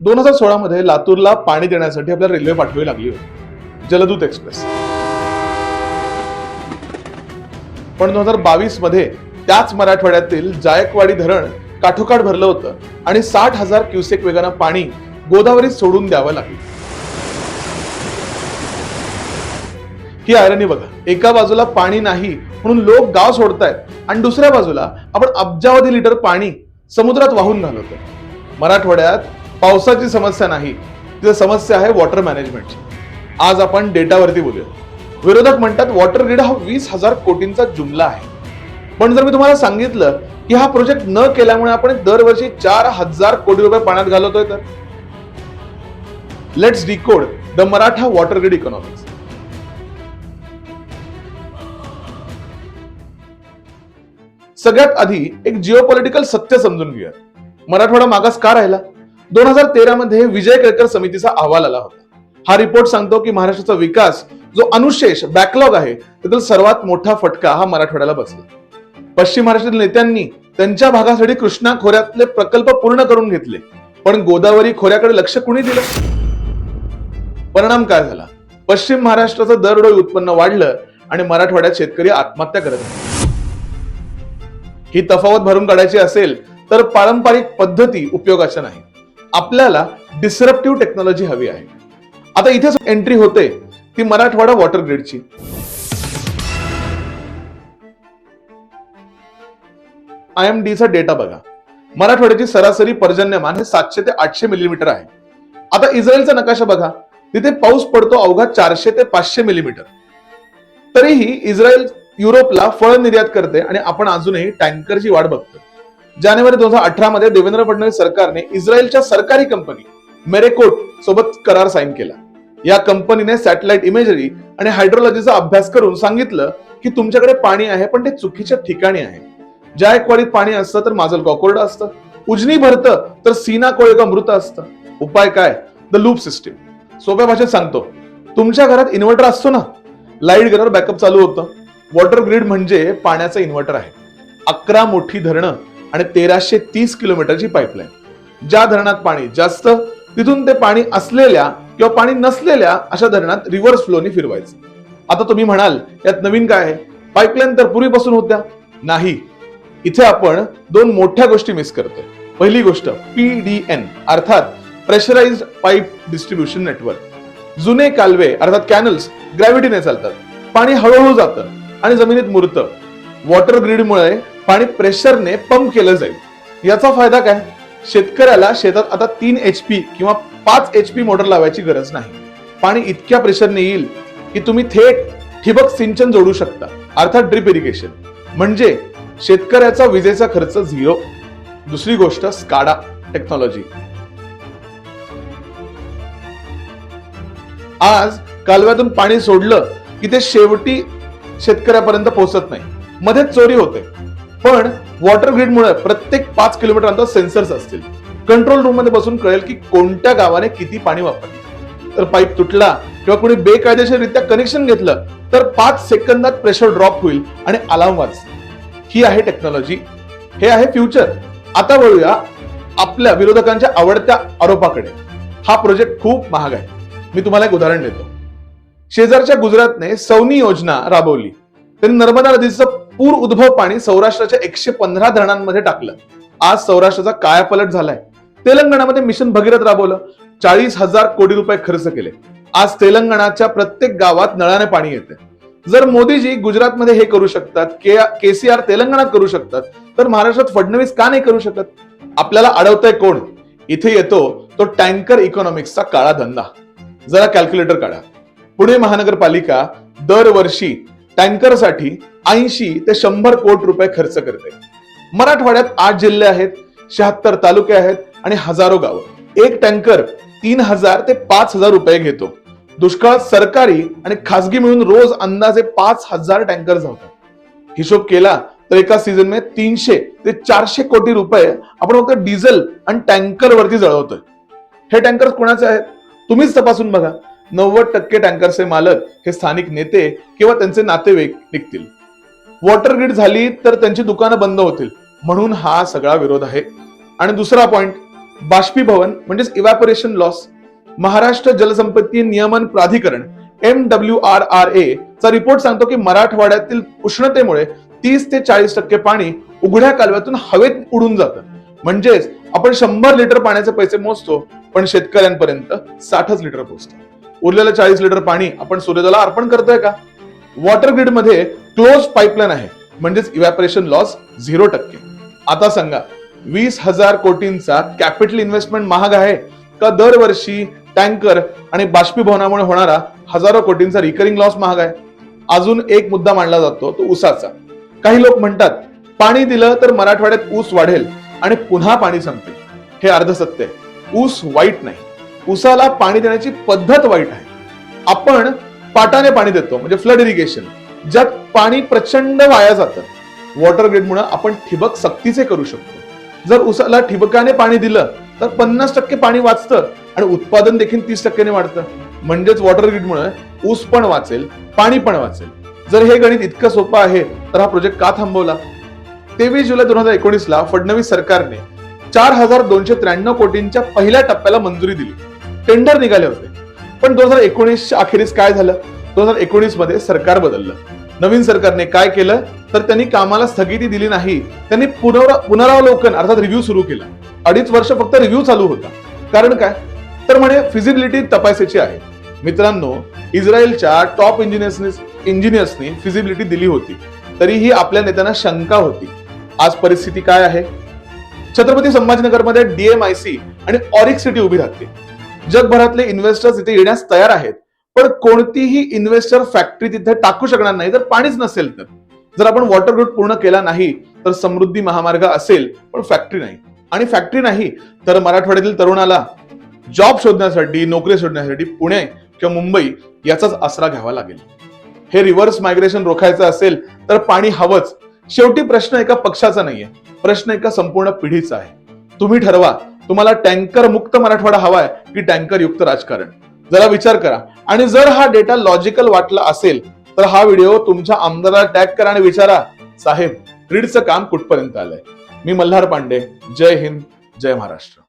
दोन हजार सोळा मध्ये लातूरला पाणी देण्यासाठी आपल्याला रेल्वे पाठवावी लागली होती. जलदूत एक्सप्रेस. पण दोन हजार बावीसमध्ये त्याच मराठवाड्यातील जायकवाडी धरण काठोकाठ भरलं होतं आणि साठ हजार क्युसेक वेगानं पाणी गोदावरीत सोडून द्यावं लागलं. ही आयरणी बघा एका बाजूला पाणी नाही म्हणून लोक गाव सोडतायत आणि दुसऱ्या बाजूला आपण अब्जावधी लिटर पाणी समुद्रात वाहून घालवतो मराठवाड्यात पावसाची समस्या नाही. तिथं समस्या आहे वॉटर मॅनेजमेंटची आज आपण डेटावरती बोलूया. विरोधक म्हणतात वॉटर ग्रीड हा वीस हजार कोटींचा जुमला आहे. पण जर मी तुम्हाला सांगितलं की हा प्रोजेक्ट न केल्यामुळे आपण दरवर्षी चार हजार कोटी रुपये पाण्यात घालवतोय तर? Let's decode the Maratha water grid economics सगळ्यात आधी एक जिओपॉलिटिकल सत्य समजून घेऊया. मराठवाडा मागास का राहिला? दोन हजार तेरा मध्ये विजय केळकर समितीचा अहवाल आला होता. हा रिपोर्ट सांगतो की महाराष्ट्राचा विकास जो अनुशेष बॅकलॉग आहे त्यातील सर्वात मोठा फटका हा मराठवाड्याला बसला. पश्चिम महाराष्ट्रातील नेत्यांनी त्यांच्या भागासाठी कृष्णा खोऱ्यातले प्रकल्प पूर्ण करून घेतले पण गोदावरी खोऱ्याकडे लक्ष कुणी दिलं? परिणाम काय झाला? पश्चिम महाराष्ट्राचं दरडोई उत्पन्न वाढलं आणि मराठवाड्यात शेतकरी आत्महत्या करत ही तफावत भरून काढायची असेल तर पारंपरिक पद्धती उपयोगाच्या नाही आपल्याला डिसरप्टिव्ह टेक्नॉलॉजी हवी आहे. आता इथेच एंट्री होते ती मराठवाडा वॉटर ग्रीडची आय एम डीचा डेटा बघा. मराठवाड्याची सरासरी पर्जन्यमान हे सातशे ते आठशे मिलीमीटर आहे. आता इस्रायलचा नकाशा बघा. तिथे पाऊस पडतो अवघा चारशे ते पाचशे मिलीमीटर तरीही इस्रायल युरोपला फळ निर्यात करते आणि आपण अजूनही टँकरची वाट बघतो जानेवारी दोन हजार अठरा मध्ये देवेंद्र फडणवीस सरकारने इस्रायलच्या सरकारी कंपनी मेरेकोट सोबत करार साईन केला. या कंपनीने सॅटेलाइट इमेजरी आणि हायड्रोलॉजीचा अभ्यास करून सांगितलं की तुमच्याकडे पाणी आहे पण ते चुकीच्या ठिकाणी आहे. जायकवाडीत पाणी असतं तर माजल कॉकोर्ड असतं. उजनी भरतं तर सीना कोळेगा मृत असतं. उपाय काय? द लूप सिस्टीम सोप्या भाषेत सांगतो. तुमच्या घरात इन्व्हर्टर असतो ना? लाइट घरावर बॅकअप चालू होतं. वॉटर ग्रीड म्हणजे पाण्याचं इन्व्हर्टर आहे. अकरा मोठी धरणं आणि तेराशे तीस किलोमीटरची पाईपलाईन ज्या धरणात पाणी जास्त तिथून ते पाणी असलेल्या किंवा पाणी नसलेल्या अशा धरणात रिव्हर्स फ्लोनी फिरवायचं. आता तुम्ही म्हणाल यात नवीन काय आहे? पाईपलाईन तर पूर्वीपासून होत्या. नाही. इथे आपण दोन मोठ्या गोष्टी मिस करतोय. पहिली गोष्ट पीडीएन अर्थात प्रेशराइज्ड पाईप डिस्ट्रीब्युशन नेटवर्क जुने कालवे अर्थात कॅनल्स ग्रॅव्हिटीने चालतात. पाणी हळूहळू जातं आणि जमिनीत मुरतं. वॉटर ग्रीडमुळे पाणी प्रेशरने पंप केलं जाईल. याचा फायदा काय? शेतकऱ्याला शेतात आता तीन एच पी किंवा पाच एच पी मोटर लावायची गरज नाही. पाणी इतक्या प्रेशरने येईल की तुम्ही थेट ठिबक सिंचन जोडू शकता अर्थात ड्रिप इरिगेशन. म्हणजे शेतकऱ्याचा विजेचा खर्च झिरो. दुसरी गोष्ट स्काडा टेक्नॉलॉजी. आज कालव्यातून पाणी सोडलं की ते शेवटी शेतकऱ्यापर्यंत पोहोचत नाही. मध्येच चोरी होते. पण वॉटर ग्रीडमुळे प्रत्येक पाच किलोमीटर अंतर सेन्सर्स असतील. कंट्रोल रूममध्ये बसून कळेल की कोणत्या गावाने किती पाणी वापरले. तर पाईप तुटला किंवा कोणी बेकायदेशीररित्या कनेक्शन घेतलं तर पाच सेकंदात प्रेशर ड्रॉप होईल आणि अलार्म वाच ही आहे टेक्नॉलॉजी हे आहे फ्युचर आता वळूया आपल्या विरोधकांच्या आवडत्या आरोपाकडे. हा प्रोजेक्ट खूप महाग आहे. मी तुम्हाला एक उदाहरण देतो. शेजारच्या गुजरातने सौनी योजना राबवली. त्यांनी नर्मदा नदीचं पूर उद्भव पाणी सौराष्ट्राच्या एकशे पंधरा धरणांमध्ये टाकलं. आज सौराष्ट्राचा कायापलट झालाय. तेलंगणामध्ये मिशन भगीरथ राबवलं. चाळीस हजार कोटी रुपये खर्च केले. आज तेलंगणाच्या प्रत्येक गावात नळाने पाणी येते. जर मोदीजी गुजरातमध्ये हे करू शकतात केसीआर तेलंगणात करू शकतात तर महाराष्ट्रात फडणवीस का नाही करू शकत? आपल्याला अडवतंय कोण? इथे येतो तो टँकर इकॉनॉमिक्सचा काळा धंदा. जरा कॅल्क्युलेटर काढा. पुणे महानगरपालिका दरवर्षी टँकरसाठी ऐंशी ते शंभर कोटी रुपये खर्च करते. मराठवाड्यात आठ जिल्हे आहेत शहात्तर तालुके आहेत आणि हजारो गावं. एक टँकर तीन हजार ते पाच हजार रुपये घेतो. दुष्काळात सरकारी आणि खासगी मिळून रोज अंदाजे पाच हजार टँकर धावतात. हिशोब केला तर एका सीझनमध्ये तीनशे ते चारशे कोटी रुपये आपण फक्त डिझेल आणि टँकर वरती जळवतोय. हे टँकर कोणाचे आहेत? तुम्हीच तपासून बघा. नव्वद टक्के टँकरचे मालक हे स्थानिक नेते किंवा त्यांचे नातेवाईक निघतील. वॉटर ग्रीड झाली तर त्यांची दुकानं बंद होतील म्हणून हा सगळा विरोध आहे. आणि दुसरा पॉइंट बाष्पीभवन म्हणजेच इव्हॅपोरेशन लॉस महाराष्ट्र जलसंपत्ती नियमन प्राधिकरण M W R R A चा रिपोर्ट सांगतो की मराठवाड्यातील उष्णतेमुळे तीस ते चाळीस टक्के पाणी उघड्या कालव्यातून हवेत उडून जातं. म्हणजेच आपण शंभर लिटर पाण्याचे पैसे मोजतो पण शेतकऱ्यांपर्यंत साठच लिटर पोहोचतो उरलेलं चाळीस लिटर पाणी आपण सूर्योदयाला अर्पण करतोय का? वॉटर ग्रीडमध्ये क्लोज पाईपलाईन आहे. म्हणजेच इव्हॅपरेशन लॉस झिरो टक्के. आता सांगा वीस हजार कोटींचा कॅपिटल इन्व्हेस्टमेंट महाग आहे का दरवर्षी टँकर आणि बाष्पीभवनामुळे होणारा हजारो कोटींचा रिकरिंग लॉस महाग आहे? अजून एक मुद्दा मांडला जातो तो ऊसाचा. काही लोक म्हणतात पाणी दिलं तर मराठवाड्यात ऊस वाढेल आणि पुन्हा पाणी संपेल. हे अर्धसत्य आहे. ऊस वाईट नाही. ऊसाला पाणी देण्याची पद्धत वाईट आहे. आपण पाटाने पाणी देतो म्हणजे फ्लड इरिगेशन ज्यात पाणी प्रचंड वाया जातं. वॉटर ग्रीडमुळे आपण ठिबक सक्तीचे करू शकतो. जर उसाला ठिबकाने पाणी दिलं तर पन्नास टक्के पाणी वाचतं आणि उत्पादन देखील तीस टक्क्याने वाढतं. म्हणजेच वॉटर ग्रीडमुळे ऊस पण वाचेल पाणी पण वाचेल. जर हे गणित इतकं सोपं आहे तर हा प्रोजेक्ट का थांबवला? तेवीस जुलै दोन हजार एकोणीसला फडणवीस सरकारने चार हजार दोनशे त्र्याण्णव कोटींच्या पहिल्या टप्प्याला मंजुरी दिली. टेंडर निघाले होते. पण दोन हजार एकोणीसच्या अखेरीस काय झालं? दोन हजार एकोणीसमध्ये सरकार बदललं. नवीन सरकारने काय केलं? तर त्यांनी कामाला स्थगिती दिली नाही. त्यांनी पुनरावलोकन अर्थात रिव्ह्यू सुरू केला. अडीच वर्ष फक्त रिव्ह्यू चालू होता. कारण काय? तर म्हणे फिजिबिलिटी तपासायची आहे. मित्रांनो इस्रायलच्या टॉप इंजिनियर्सनी इंजिनियर्सनी फिजिबिलिटी दिली होती. तरीही आपल्या नेत्यांना शंका होती. आज परिस्थिती काय आहे? छत्रपती संभाजीनगरमध्ये डीएमआयसी आणि ऑरिक सिटी उभी राहते. जगभरातले इन्व्हेस्टर्स इथे येण्यास तयार आहेत. पण कोणतीही इन्व्हेस्टर फॅक्टरी तिथे टाकू शकणार नाही जर पाणीच नसेल तर. जर आपण वॉटर ग्रुट पूर्ण केला नाही तर समृद्धी महामार्ग असेल पण फॅक्टरी नाही. आणि फॅक्टरी नाही तर मराठवाड्यातील तरुणाला जॉब शोधण्यासाठी नोकरी शोधण्यासाठी पुणे किंवा मुंबई याचाच आसरा घ्यावा लागेल. हे रिव्हर्स मायग्रेशन रोखायचं असेल तर पाणी हवंच. शेवटी प्रश्न एका पक्षाचा नाहीये. प्रश्न एका संपूर्ण पिढीचा आहे. तुम्ही ठरवा तुम्हाला टँकर मुक्त मराठवाडा हवाय की टँकर युक्त राजकारण? जरा विचार करा. आणि जर हा डेटा लॉजिकल वाटला असेल तर हा व्हिडिओ तुमच्या आमदाराला टॅग करा आणि विचारा साहेब क्रीडचं काम कुठपर्यंत आलंय? मी मल्हार पांडे जय हिंद जय महाराष्ट्र.